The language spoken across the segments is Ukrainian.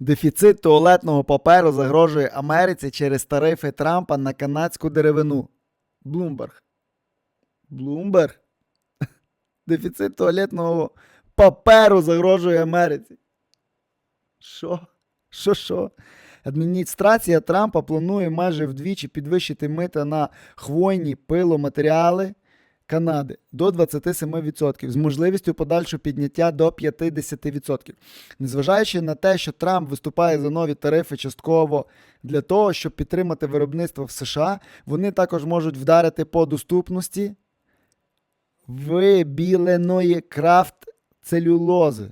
Дефіцит туалетного паперу загрожує Америці через тарифи Трампа на канадську деревину. Блумберг. Блумберг? Дефіцит туалетного паперу загрожує Америці. Що? Що що? Адміністрація Трампа планує майже вдвічі підвищити мита на хвойні пиломатеріали Канади до 27% з можливістю подальшого підняття до 50%. Незважаючи на те, що Трамп виступає за нові тарифи частково для того, щоб підтримати виробництво в США, вони також можуть вдарити по доступності вибіленої крафт целюлози.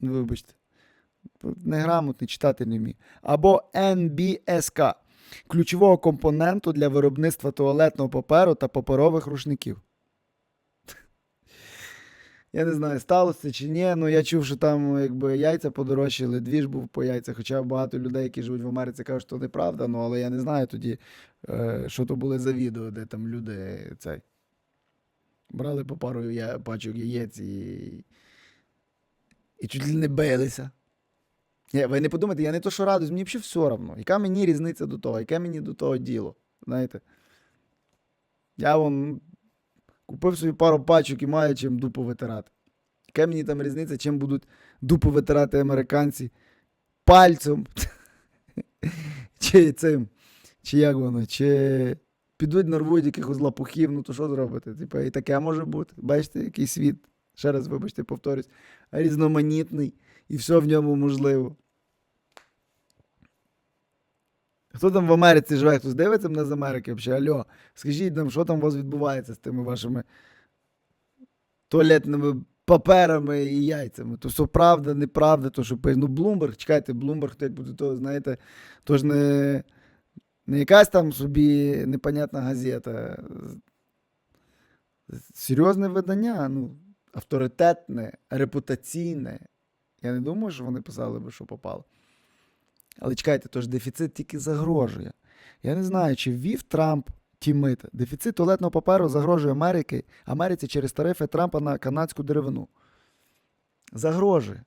Ну, Вибачте. Неграмотний читати не вмію. Або НБСК ключового компоненту для виробництва туалетного паперу та паперових рушників. Я не знаю, сталося це чи ні, але я чув, що там якби яйця подорожчали, двіж був по яйцях. Хоча багато людей, які живуть в Америці, кажуть, що неправда, ну але я не знаю тоді, е, що то були за відео, де там люди цей. Брали по пару я, пачок яєць і. І чуть ли не билися. Ні, ви не подумайте, я не то, що радуюсь, мені взагалі все одно. Яка мені різниця до того, яке мені до того діло? Знаєте? Я вон купив собі пару пачок і маю чим дупу витирати. Яка мені там різниця, чим будуть дупу витирати американці? Пальцем. Чи цим. Чи як воно? Чи підуть нарвуть якихось лапухів, ну то що зробити? Типа, і таке може бути. Бачите, який світ. Ще раз, вибачте, повторюсь, різноманітний і все в ньому можливо. Хто там в Америці живе, хтось дивиться мене з Америки взагалі? Алло, скажіть нам, що там у вас відбувається з тими вашими туалетними паперами і яйцями? То все правда, неправда, то що пише. Ну, Блумберг, чекайте, Блумберг, то буде то, знаєте, то ж не, не якась там собі непонятна газета. Серйозне видання, ну, авторитетне, репутаційне. Я не думаю, що вони писали би, що попало. Але чекайте, то ж дефіцит тільки загрожує. Я не знаю, чи ввів Трамп ті мита. Дефіцит туалетного паперу загрожує Америки, Америці через тарифи Трампа на канадську деревину. Загрожує.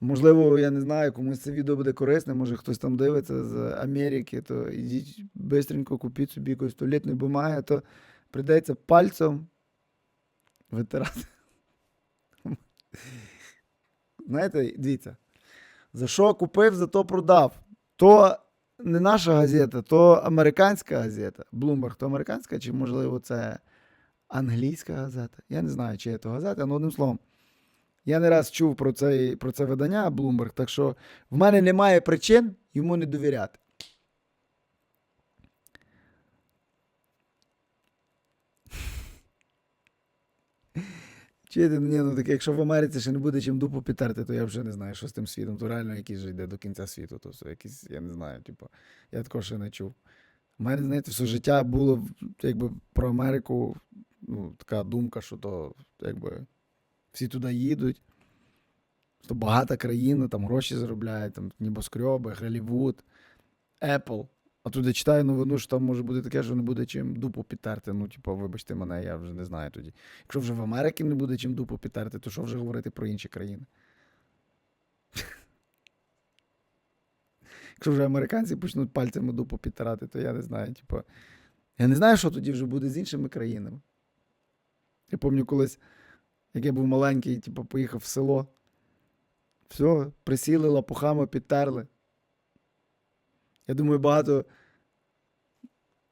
Можливо, я не знаю, комусь це відео буде корисне, може хтось там дивиться з Америки, то ідіть швидко купіть собі якоїсь туалетної бумаги, то прийдеться пальцем витирати. Знаєте, дивіться, за що купив, за то продав. То не наша газета, то американська газета. Bloomberg, то американська, чи, можливо, це англійська газета. Я не знаю, чи є то газета, але одним словом. Я не раз чув про, це про це видання Bloomberg, так що в мене немає причин йому не довіряти. Чуєте, ні, ну таке, якщо в Америці ще не буде чим дупу підтерти, то я вже не знаю, що з тим світом. То реально якийсь же йде до кінця світу. То все якийсь, я не знаю, типу, я такого ще не чув. У мене, знаєте, все життя було якби про Америку, ну, така думка, що то якби всі туди їдуть. То багата країна, там гроші заробляють, там небоскреби, Голлівуд, Apple. А тут я читаю новину, що там може бути таке, що не буде чим дупу підтерти. Ну, типу, вибачте мене, я вже не знаю тоді. Якщо вже в Америці не буде чим дупу підтерти, то що вже говорити про інші країни? Якщо вже американці почнуть пальцями дупу підтирати, то я не знаю. Типу, я не знаю, що тоді вже буде з іншими країнами. Я пам'ятаю колись, як я був маленький, типу, поїхав в село. Все, присіли, лапухами підтерли. Я думаю, багато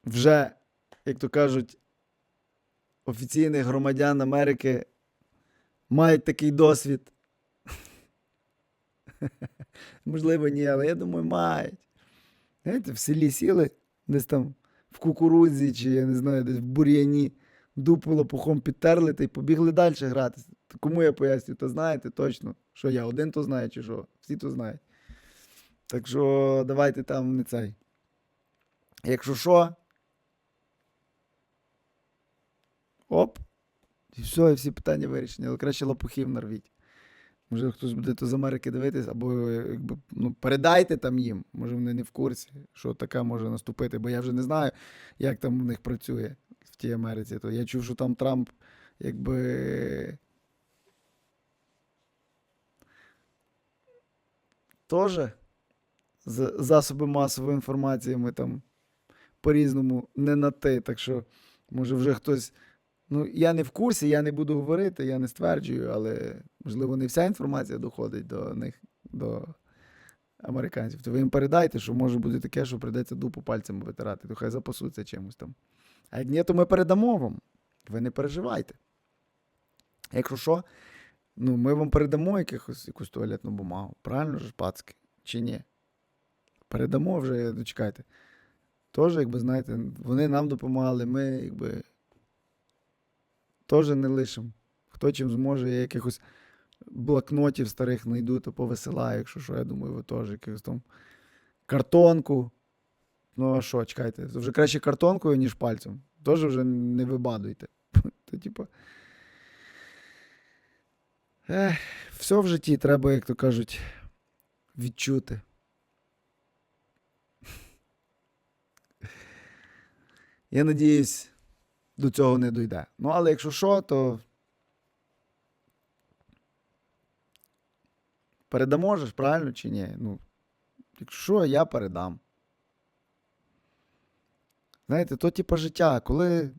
вже, як то кажуть, офіційних громадян Америки мають такий досвід. Можливо, ні, але я думаю, мають. Знаєте, в селі сіли, десь там в кукурудзі, чи я не знаю, десь в бур'яні, дупу лопухом підтерли та й побігли далі гратися. Кому я поясню, то знаєте точно, що я один то знаю, чи що, всі то знають. Так що давайте там не цей. Якщо що. Оп. І все, і всі питання вирішені. Але краще лопухів нарвіть. Може, хтось буде то з Америки дивитись, або якби, ну, передайте там їм. Може, вони не в курсі, що таке може наступити, бо я вже не знаю, як там у них працює в тій Америці. То я чув, що там Трамп якби теж з засоби масової інформації ми там по-різному не на ти. Так що, може, вже хтось. Ну, я не в курсі, я не буду говорити, я не стверджую, але можливо не вся інформація доходить до них, до американців. То ви їм передайте, що може бути таке, що прийдеться дупу пальцями витирати, то хай запасуться чимось там. А як ні, то ми передамо вам. Ви не переживайте. Якщо що, ну, ми вам передамо якихось, якусь туалетну бумагу. Правильно ж, пацки? Чи ні? Передамо вже, ну, чекайте. Теж, якби, знаєте, вони нам допомагали, ми, якби. Теж не лишимо. Хто чим зможе, я якихось блокнотів старих знайду, то повисилаю, якщо що, я думаю, ви теж якихось там картонку. Ну, а що, чекайте, вже краще картонкою, ніж пальцем. Теж вже не вибадуйте. То, типу. Ех, все в житті треба, як то кажуть, відчути. Я надіюсь, до цього не дойде. Ну, але якщо що, то. Передамо ж, правильно чи ні? Ну, якщо що, я передам. Знаєте, то типу життя, коли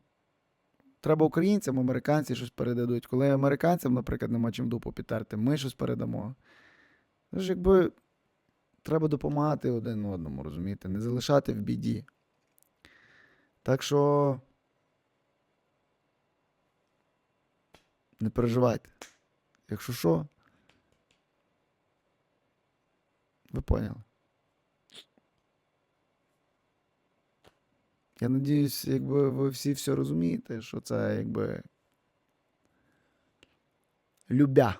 треба українцям, американці щось передадуть. Коли американцям, наприклад, нема чим дупу підтерти, ми щось передамо. Тож, якби треба допомагати один одному, розумієте, не залишати в біді. Так що. Не переживайте. Якщо що. Ви поняли. Я надіюсь, якби ви всі все розумієте, що це якби. Любя.